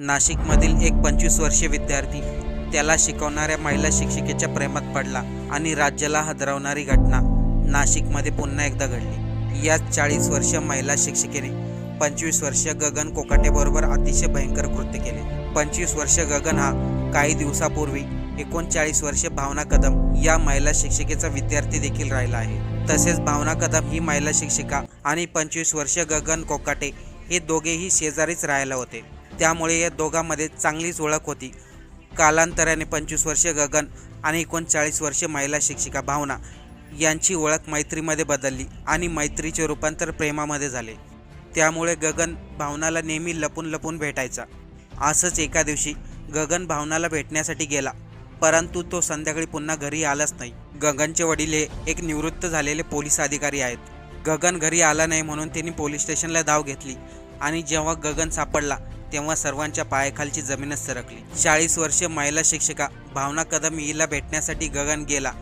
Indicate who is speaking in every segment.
Speaker 1: नाशिकमधील एक पंचवीस वर्षीय विद्यार्थी त्याला शिकवणाऱ्या महिला शिक्षिकेच्या प्रेमात पडला आणि राज्याला हादरवणारी घटना नाशिकमध्ये पुन्हा एकदा घडली. याच चाळीस वर्षीय महिला शिक्षिकेने पंचवीस वर्षीय गगन कोकाटेबरोबर अतिशय भयंकर कृत्य केले. पंचवीस वर्ष गगन हा काही दिवसापूर्वी एकोणचाळीस वर्षीय भावना कदम या महिला शिक्षिकेचा विद्यार्थी देखील राहिला आहे. तसेच भावना कदम ही महिला शिक्षिका आणि पंचवीस वर्षीय गगन कोकाटे हे दोघेही शेजारीच राहायला होते. त्यामुळे या दोघांमध्ये चांगलीच ओळख होती. कालांतराने पंचवीस वर्षे गगन आणि एकोणचाळीस वर्षे महिला शिक्षिका भावना यांची ओळख मैत्रीमध्ये बदलली आणि मैत्रीचे रूपांतर प्रेमामध्ये झाले. त्यामुळे गगन भावनाला नेहमी लपून लपून भेटायचा. असंच एका दिवशी गगन भावनाला भेटण्यासाठी गेला परंतु तो संध्याकाळी पुन्हा घरी आलाच नाही. गगनचे वडील हे एक निवृत्त झालेले पोलीस अधिकारी आहेत. गगन घरी आला नाही म्हणून त्यांनी पोलीस स्टेशनला धाव घेतली आणि जेव्हा गगन सापडला तेव्हा सर्वांच्या पायाखालची जमीनच सरकली. चाळीस वर्षीय महिला शिक्षिका भावना कदम हिला भेटण्यासाठी गगन गेला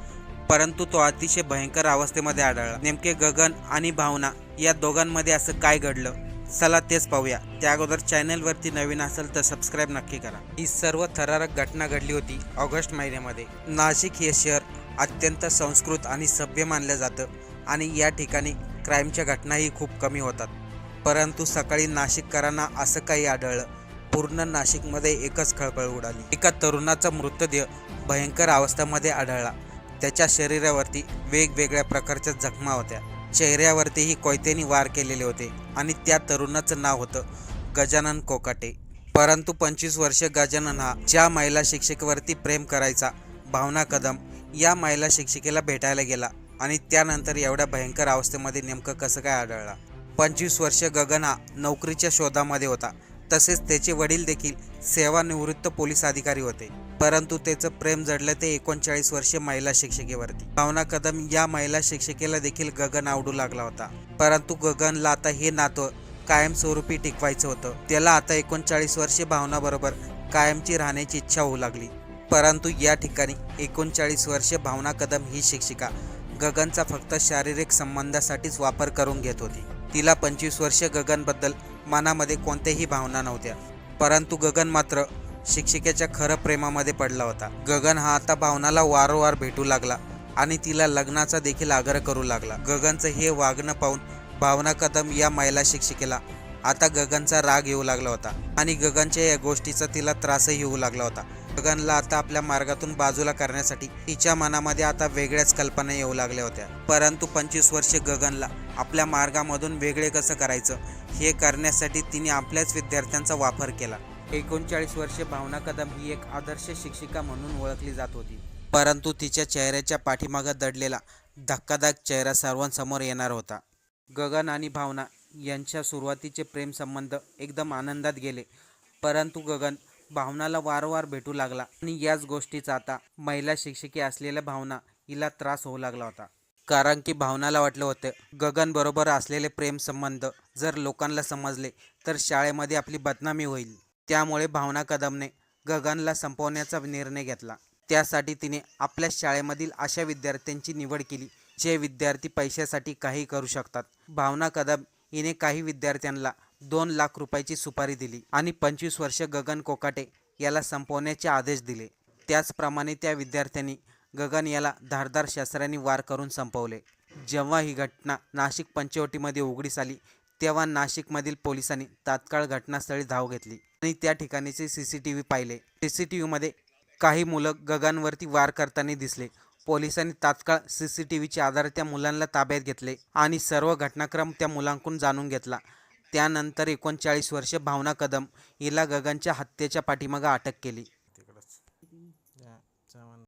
Speaker 1: परंतु तो अतिशय भयंकर अवस्थेमध्ये आढळला. नेमके गगन आणि भावना या दोघांमध्ये असं काय घडलं? चला तेच पाहूया. त्या अगोदर चॅनलवरती नवीन असेल तर सबस्क्राईब नक्की करा. ही सर्व थरारक घटना घडली होती ऑगस्ट महिन्यामध्ये. नाशिक हे शहर अत्यंत संस्कृत आणि सभ्य मानलं जातं आणि या ठिकाणी क्राईमच्या घटनाही खूप कमी होतात. परंतु सकाळी नाशिककरांना असं काही आढळलं. पूर्ण नाशिकमध्ये एकच खळबळ उडाली. एका तरुणाचा मृतदेह भयंकर अवस्थेमध्ये आढळला. त्याच्या शरीरावरती वेगवेगळ्या प्रकारच्या जखमा होत्या. चेहऱ्यावरतीही कोयत्यांनी वार केलेले होते आणि त्या तरुणाचं नाव होतं गजानन कोकाटे. परंतु पंचवीस वर्ष गजानन हा ज्या महिला शिक्षिकेवरती प्रेम करायचा भावना कदम या महिला शिक्षिकेला भेटायला गेला आणि त्यानंतर एवढ्या भयंकर अवस्थेमध्ये नेमकं कसं काय आढळला? पंचवीस वर्ष गगन हा नोकरीच्या शोधामध्ये होता. तसेच त्याचे वडील देखील सेवानिवृत्त पोलीस अधिकारी होते. परंतु त्याचं प्रेम जडलं ते एकोणचाळीस वर्षीय महिला शिक्षिकेवरती. भावना कदम या महिला शिक्षिकेला देखील गगन आवडू लागला होता. परंतु गगनला आता हे नातं कायमस्वरूपी टिकवायचं होतं. त्याला आता एकोणचाळीस वर्षे भावनाबरोबर कायमची राहण्याची इच्छा होऊ लागली. परंतु या ठिकाणी एकोणचाळीस वर्षे भावना कदम ही शिक्षिका गगनचा फक्त शारीरिक संबंधासाठीच वापर करून घेत होती. तिला पंचवीस वर्ष गगनबद्दल मनामध्ये कोणत्याही भावना नव्हत्या. परंतु गगन मात्र शिक्षिकेच्या खरं प्रेमामध्ये पडला होता. गगन हा आता भावनाला वारंवार भेटू लागला आणि तिला लग्नाचा देखील आग्रह करू लागला. गगनचं हे वागणं पाहून भावना कदम या महिला शिक्षिकेला आता गगनचा राग येऊ लागला होता. आणि गगनच्या या गोष्टीचा तिला त्रासही येऊ लागला होता. गगनला आता आपल्या मार्गातून बाजूला करण्यासाठी तिच्या मनामध्ये आता वेगळ्याच कल्पना येऊ लागल्या होत्या. परंतु पंचवीस वर्षे गगनला आपल्या मार्गामधून वेगळे कसं करायचं हे करण्यासाठी तिने आपल्याच विद्यार्थ्यांचा वापर केला. एकोणचाळीस वर्षे भावना कदम ही एक आदर्श शिक्षिका म्हणून ओळखली जात होती. परंतु तिच्या चेहऱ्याच्या पाठीमागं दडलेला धक्कादायक चेहरा सर्वांसमोर येणार होता. गगन आणि भावना यांच्या सुरुवातीचे प्रेमसंबंध एकदम आनंदात गेले. परंतु गगन भावनाला वारंवार भेटू लागला आणि याच गोष्टीचा आता महिला शिक्षिके असलेल्या भावना हिला त्रास होऊ लागला होता. कारण की भावनाला वाटलं होतं गगन बरोबर असलेले प्रेमसंबंध जर लोकांना समजले तर शाळेमध्ये आपली बदनामी होईल. त्यामुळे भावना कदमने गगनला संपवण्याचा निर्णय घेतला. त्यासाठी तिने आपल्या शाळेमधील अशा विद्यार्थ्यांची निवड केली जे विद्यार्थी पैशासाठी काही करू शकतात. भावना कदम हिने काही विद्यार्थ्यांना दोन लाख रुपयाची सुपारी दिली आणि पंचवीस वर्ष गगन कोकाटे याला संपवण्याचे आदेश दिले. त्याचप्रमाणे त्या विद्यार्थ्यांनी गगन याला धारदार शस्त्रांनी वार करून संपवले. जेव्हा ही घटना नाशिक पंचवटीमध्ये उघडीस आली तेव्हा नाशिकमधील पोलिसांनी तात्काळ घटनास्थळी धाव घेतली आणि त्या ठिकाणीचे सी सी टी व्ही पाहिले. सी सी टी व्हीमध्ये काही मुलं गगनवरती वार करताना दिसले. पोलिसांनी तात्काळ सी सी टी व्हीच्या आधारे त्या मुलांना ताब्यात घेतले आणि सर्व घटनाक्रम त्या मुलांकडून जाणून घेतला. त्यानंतर एकोणचाळीस वर्षे भावना कदम हिला गगनच्या हत्येच्या पाठीमागं अटक केली.